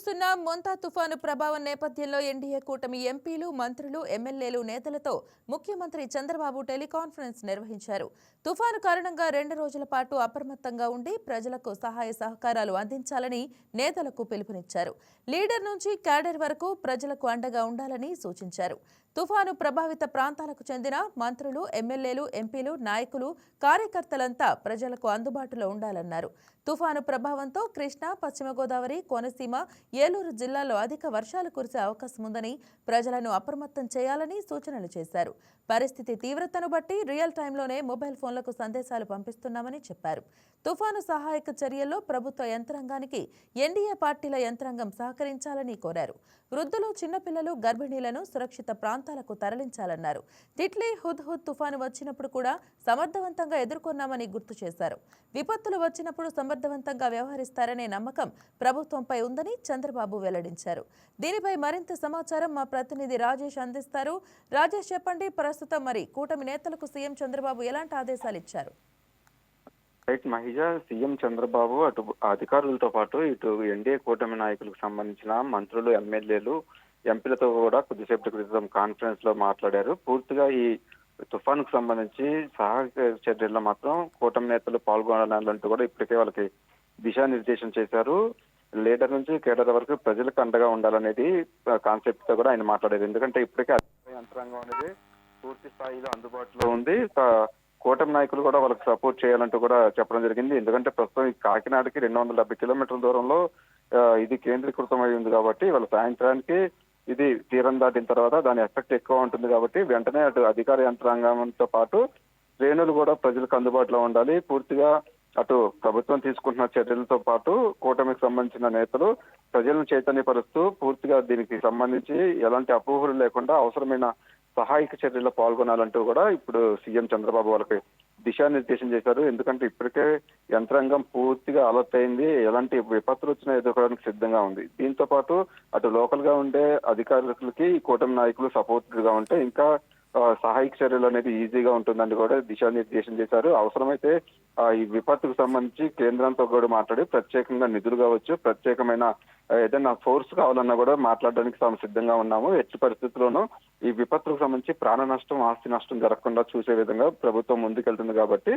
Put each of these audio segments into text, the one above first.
చూస్తున్న మొంతా తుఫాను ప్రభావం నేపథ్యంలో ఎన్డీఏ కూటమి ఎంపీలు మంత్రులు ఎమ్మెల్యేలు నేతలతో ముఖ్యమంత్రి చంద్రబాబు టెలికాన్ఫరెన్స్ నిర్వహించారు. తుఫాను కారణంగా రెండు రోజుల పాటు అప్రమత్తంగా ఉండి ప్రజలకు సహాయ సహకారాలు అందించాలని నేతలకు పిలుపునిచ్చారు. లీడర్ నుంచి క్యాడర్ వరకు ప్రజలకు అండగా ఉండాలని సూచించారు. తుఫాను ప్రభావిత ప్రాంతాలకు చెందిన మంత్రులు ఎమ్మెల్యేలు ఎంపీలు నాయకులు కార్యకర్తలంతా ప్రజలకు అందుబాటులో ఉండాలన్నారు. తుఫాను ప్రభావంతో కృష్ణా పశ్చిమ గోదావరి కోనసీమ ఏలూరు జిల్లాలో అధిక వర్షాలు కురిసే అవకాశం ఉందని ప్రజలను అప్రమత్తం చేయాలని సూచనలు చేశారు. పరిస్థితి తీవ్రతను బట్టి రియల్ టైంలోనే మొబైల్ ఫోన్లకు సందేశాలు పంపిస్తున్నామని చెప్పారు. తుఫాను సహాయక చర్యల్లో ప్రభుత్వ యంత్రాంగానికి ఎన్డీఏ పార్టీల యంత్రాంగం సహకరించాలని కోరారు. వృద్ధులు చిన్నపిల్లలు గర్భిణీలను సురక్షిత ప్రాంతాలకు తరలించాలన్నారు. తిట్లీ హుద్ హుద్ తుఫాను వచ్చినప్పుడు కూడా సమర్థవంతంగా ఎదుర్కొన్నామని గుర్తు చేశారు. విపత్తులు వచ్చినప్పుడు సమర్థవంతంగా వ్యవహరిస్తారనే నమ్మకం ప్రభుత్వంపై ఉందని చంద్రబాబు వెల్లడించారు. దీనిపై మరింత సమాచారం మా ప్రతినిధి రాజేష్ అందిస్తారు. రాజేష్ చెప్పండి ప్రస్తుతం మరి కూటమి నేతలకు సీఎం చంద్రబాబు ఎలాంటి ఆదేశాలు ఇచ్చారు? రైట్ మహిజ సీఎం చంద్రబాబు అటు అధికారులతో పాటు ఇటు ఎన్డీఏ కూటమి నాయకులకు సంబంధించిన మంత్రులు ఎమ్మెల్యేలు ఎంపీలతో కూడా కొద్దిసేపటి క్రితం కాన్ఫరెన్స్లో మాట్లాడారు. పూర్తిగా ఈ తుఫానుకు సంబంధించి సహాయక చర్యల్లో మాత్రం కూటమి నేతలు పాల్గొనాలంటూ కూడా ఇప్పటికే వాళ్ళకి దిశానిర్దేశం చేశారు. లీడర్ నుంచి కేడర్ వరకు ప్రజలకు అండగా ఉండాలనేది కాన్సెప్ట్తో కూడా ఆయన మాట్లాడారు. ఎందుకంటే ఇప్పటికే యంత్రాంగం అనేది పూర్తి స్థాయిలో అందుబాటులో ఉంది. కూటమి నాయకులు కూడా వాళ్ళకి సపోర్ట్ చేయాలంటూ కూడా చెప్పడం జరిగింది. ఎందుకంటే ప్రస్తుతం ఈ కాకినాడకి రెండు వందల డెబ్బై కిలోమీటర్ల దూరంలో ఇది కేంద్రీకృతం అయి ఉంది కాబట్టి వాళ్ళ సాయంత్రానికి ఇది తీరం దాటిన తర్వాత దాని ఎఫెక్ట్ ఎక్కువ ఉంటుంది కాబట్టి వెంటనే అటు అధికార యంత్రాంగంతో పాటు శ్రేణులు కూడా ప్రజలకు అందుబాటులో ఉండాలి. పూర్తిగా అటు ప్రభుత్వం తీసుకుంటున్న చర్యలతో పాటు కూటమికి సంబంధించిన నేతలు ప్రజలను చైతన్యపరుస్తూ పూర్తిగా దీనికి సంబంధించి ఎలాంటి అపోహలు లేకుండా అవసరమైన సహాయక చర్యల్లో పాల్గొనాలంటూ కూడా ఇప్పుడు సీఎం చంద్రబాబు వాళ్ళకి దిశానిర్దేశం చేశారు. ఎందుకంటే ఇప్పటికే యంత్రాంగం పూర్తిగా అలర్ట్ అయింది. ఎలాంటి విపత్తులు వచ్చినా ఎదుర్కోవడానికి సిద్ధంగా ఉంది. దీంతో పాటు అటు లోకల్గా ఉండే అధికారులకి కూటమి నాయకులు సపోర్ట్గా ఉంటే ఇంకా సహాయక చర్యలు అనేది ఈజీగా ఉంటుందని కూడా దిశానిర్దేశం చేశారు. అవసరమైతే ఆ, ఈ విపత్తుకు సంబంధించి కేంద్రంతో కూడా మాట్లాడి ప్రత్యేకంగా నిధులు కావచ్చు ప్రత్యేకమైన ఏదైనా ఫోర్స్ కావాలన్నా కూడా మాట్లాడడానికి తాము సిద్ధంగా ఉన్నాము. ఎట్టి పరిస్థితుల్లోనూ ఈ విపత్తుకు సంబంధించి ప్రాణ నష్టం ఆస్తి నష్టం జరగకుండా చూసే విధంగా ప్రభుత్వం ముందుకెళ్తుంది కాబట్టి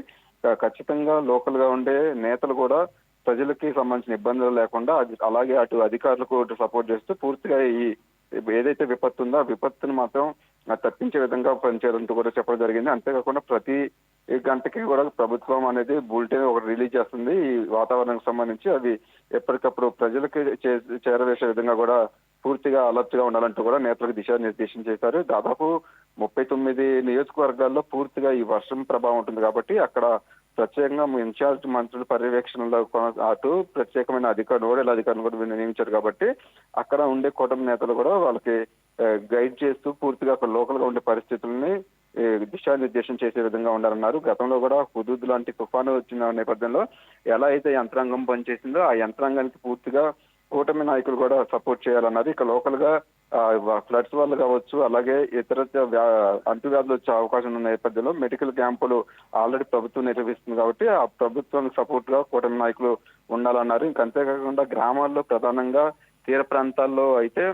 ఖచ్చితంగా లోకల్గా ఉండే నేతలు కూడా ప్రజలకి సంబంధించిన ఇబ్బందులు లేకుండా అలాగే అటు అధికారులకు సపోర్ట్ చేస్తూ పూర్తిగా ఈ ఏదైతే విపత్తు ఉందో ఆ విపత్తుని మాత్రం తప్పించే విధంగా పనిచేయాలంటూ కూడా చెప్పడం జరిగింది. అంతేకాకుండా ప్రతి గంటకి కూడా ప్రభుత్వం అనేది బులెటిన్ ఒకటి రిలీజ్ చేస్తుంది. ఈ వాతావరణానికి సంబంధించి అది ఎప్పటికప్పుడు ప్రజలకి చే- చేరవేసే విధంగా కూడా పూర్తిగా అలర్ట్గా ఉండాలంటూ కూడా నేతలకు దిశానిర్దేశం చేశారు. దాదాపు ముప్పై తొమ్మిది నియోజకవర్గాల్లో పూర్తిగా ఈ వర్షం ప్రభావం ఉంటుంది కాబట్టి అక్కడ ప్రత్యేకంగా ఇన్ఛార్జ్ మంత్రుల పర్యవేక్షణలో అటు ప్రత్యేకమైన అధికారులు నోడల్ అధికారులు కూడా నియమించారు కాబట్టి అక్కడ ఉండే కూటమి నేతలు కూడా వాళ్ళకి గైడ్ చేస్తూ పూర్తిగా అక్కడ లోకల్గా ఉండే పరిస్థితుల్ని దిశానిర్దేశం చేసే విధంగా ఉండాలన్నారు. గతంలో కూడా హుదూద్ లాంటి తుఫాను వచ్చిన నేపథ్యంలో ఎలా అయితే యంత్రాంగం పనిచేసిందో ఆ యంత్రాంగానికి పూర్తిగా కూటమి నాయకులు కూడా సపోర్ట్ చేయాలన్నారు ఇక లోకల్గా ఫ్లడ్స్ వల్ల కావచ్చు అలాగే ఇతర అంటువ్యాధులు వచ్చే అవకాశం ఉన్న నేపథ్యంలో మెడికల్ క్యాంపులు ఆల్రెడీ ప్రభుత్వం నిర్వహిస్తుంది కాబట్టి ఆ ప్రభుత్వానికి సపోర్ట్గా కూటమి నాయకులు ఉండాలన్నారు. ఇంకా అంతేకాకుండా గ్రామాల్లో ప్రధానంగా తీర ప్రాంతాల్లో అయితే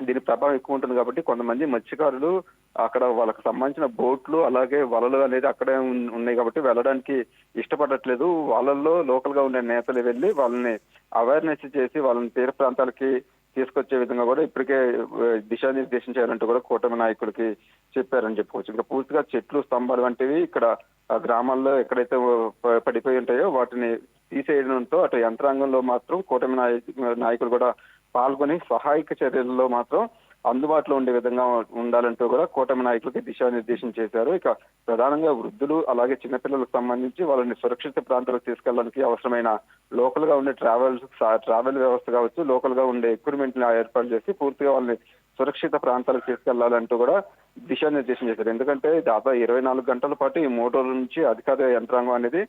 దీని ప్రభావం ఎక్కువ ఉంటుంది కాబట్టి కొంతమంది మత్స్యకారులు అక్కడ వాళ్ళకి సంబంధించిన బోట్లు అలాగే వలలు అనేది అక్కడే ఉన్నాయి కాబట్టి వెళ్ళడానికి ఇష్టపడట్లేదు. వాళ్ళల్లో లోకల్గా ఉండే నేతలు వెళ్ళి వాళ్ళని అవేర్నెస్ చేసి వాళ్ళని తీర ప్రాంతాలకి తీసుకొచ్చే విధంగా కూడా ఇప్పటికే దిశానిర్దేశం చేయాలంటూ కూడా కూటమి నాయకులకి చెప్పారని చెప్పుకోవచ్చు. ఇంకా పూర్తిగా చెట్లు స్తంభాలు వంటివి ఇక్కడ గ్రామాల్లో ఎక్కడైతే పడిపోయి ఉంటాయో వాటిని తీసేయడంతో అటు యంత్రాంగంలో మాత్రం కూటమి నాయకులు కూడా పాల్గొని సహాయక చర్యల్లో మాత్రం అందుబాటులో ఉండే విధంగా ఉండాలంటూ కూడా కూటమి నాయకులకి దిశానిర్దేశం చేశారు. ఇక ప్రధానంగా వృద్ధులు అలాగే చిన్నపిల్లలకు సంబంధించి వాళ్ళని సురక్షిత ప్రాంతాలకు తీసుకెళ్ళడానికి అవసరమైన లోకల్గా ఉండే ట్రావెల్స్ ట్రావెల్ వ్యవస్థ కావచ్చు లోకల్గా ఉండే ఎక్విప్మెంట్ ఏర్పాటు చేసి పూర్తిగా వాళ్ళని సురక్షిత ప్రాంతాలకు తీసుకెళ్ళాలంటూ కూడా దిశానిర్దేశం చేశారు. ఎందుకంటే దాదాపు ఇరవై నాలుగు గంటల పాటు ఈ మూడు రోజుల నుంచి అధికార యంత్రాంగం అనేది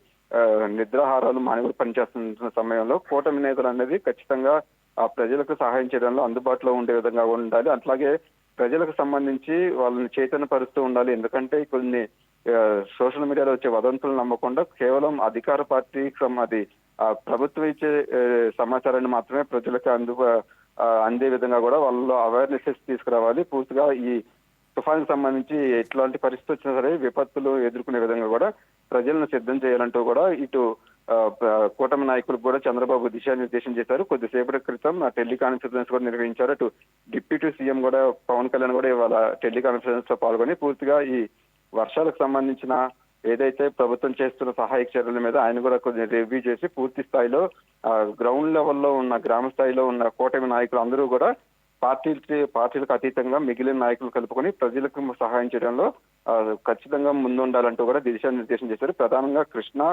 నిద్రాహారాలు మానవులు పనిచేస్తున్న సమయంలో కూటమి నేతలు అనేది ఖచ్చితంగా ఆ ప్రజలకు సహాయం చేయడంలో అందుబాటులో ఉండే విధంగా ఉండాలి. అట్లాగే ప్రజలకు సంబంధించి వాళ్ళని చైతన్యపరుస్తూ ఉండాలి. ఎందుకంటే కొన్ని సోషల్ మీడియాలో వచ్చే వదంతులు నమ్మకుండా కేవలం అధికార పార్టీకి అది ఆ ప్రభుత్వం ఇచ్చే సమాచారాన్ని మాత్రమే ప్రజలకు అందు అందే విధంగా కూడా వాళ్ళలో అవేర్నెస్ తీసుకురావాలి. పూర్తిగా ఈ తుఫాన్ సంబంధించి ఎట్లాంటి పరిస్థితి వచ్చినా సరే విపత్తులు ఎదుర్కొనే విధంగా కూడా ప్రజలను సిద్ధం చేయాలంటూ కూడా ఇటు కూటమి నాయకులు కూడా చంద్రబాబు దిశానిర్దేశం చేశారు. కొద్దిసేపటి క్రితం టెలికాన్ఫరెన్స్ కూడా నిర్వహించారు. అటు డిప్యూటీ సీఎం కూడా పవన్ కళ్యాణ్ కూడా ఇవాళ టెలికాన్ఫరెన్స్లో పాల్గొని పూర్తిగా ఈ వర్షాలకు సంబంధించిన ఏదైతే ప్రభుత్వం చేస్తున్న సహాయక చర్యల మీద ఆయన కూడా కొంచెం రివ్యూ చేసి పూర్తి స్థాయిలో గ్రౌండ్ లెవెల్లో ఉన్న గ్రామ స్థాయిలో ఉన్న కూటమి నాయకులు అందరూ కూడా పార్టీలకి పార్టీలకు అతీతంగా మిగిలిన నాయకులు కలుపుకొని ప్రజలకు సహాయం చేయడంలో ఖచ్చితంగా ముందుండాలంటూ కూడా దిశానిర్దేశం చేశారు. ప్రధానంగా కృష్ణా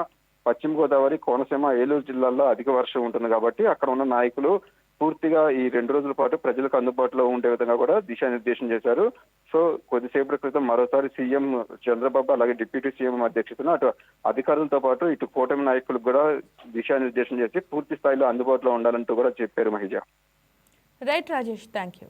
పశ్చిమ గోదావరి కోనసీమ ఏలూరు జిల్లాల్లో అధిక వర్షం ఉంటుంది కాబట్టి అక్కడ ఉన్న నాయకులు పూర్తిగా ఈ రెండు రోజుల పాటు ప్రజలకు అందుబాటులో ఉండే విధంగా కూడా దిశానిర్దేశం చేశారు. సో కొద్దిసేపటి క్రితం మరోసారి సీఎం చంద్రబాబు అలాగే డిప్యూటీ సీఎం అధ్యక్షతన అటు అధికారులతో పాటు ఇటు కూటమి నాయకులకు కూడా దిశానిర్దేశం చేసి పూర్తి స్థాయిలో అందుబాటులో ఉండాలంటూ కూడా చెప్పారు Mahija. Right Rajesh thank you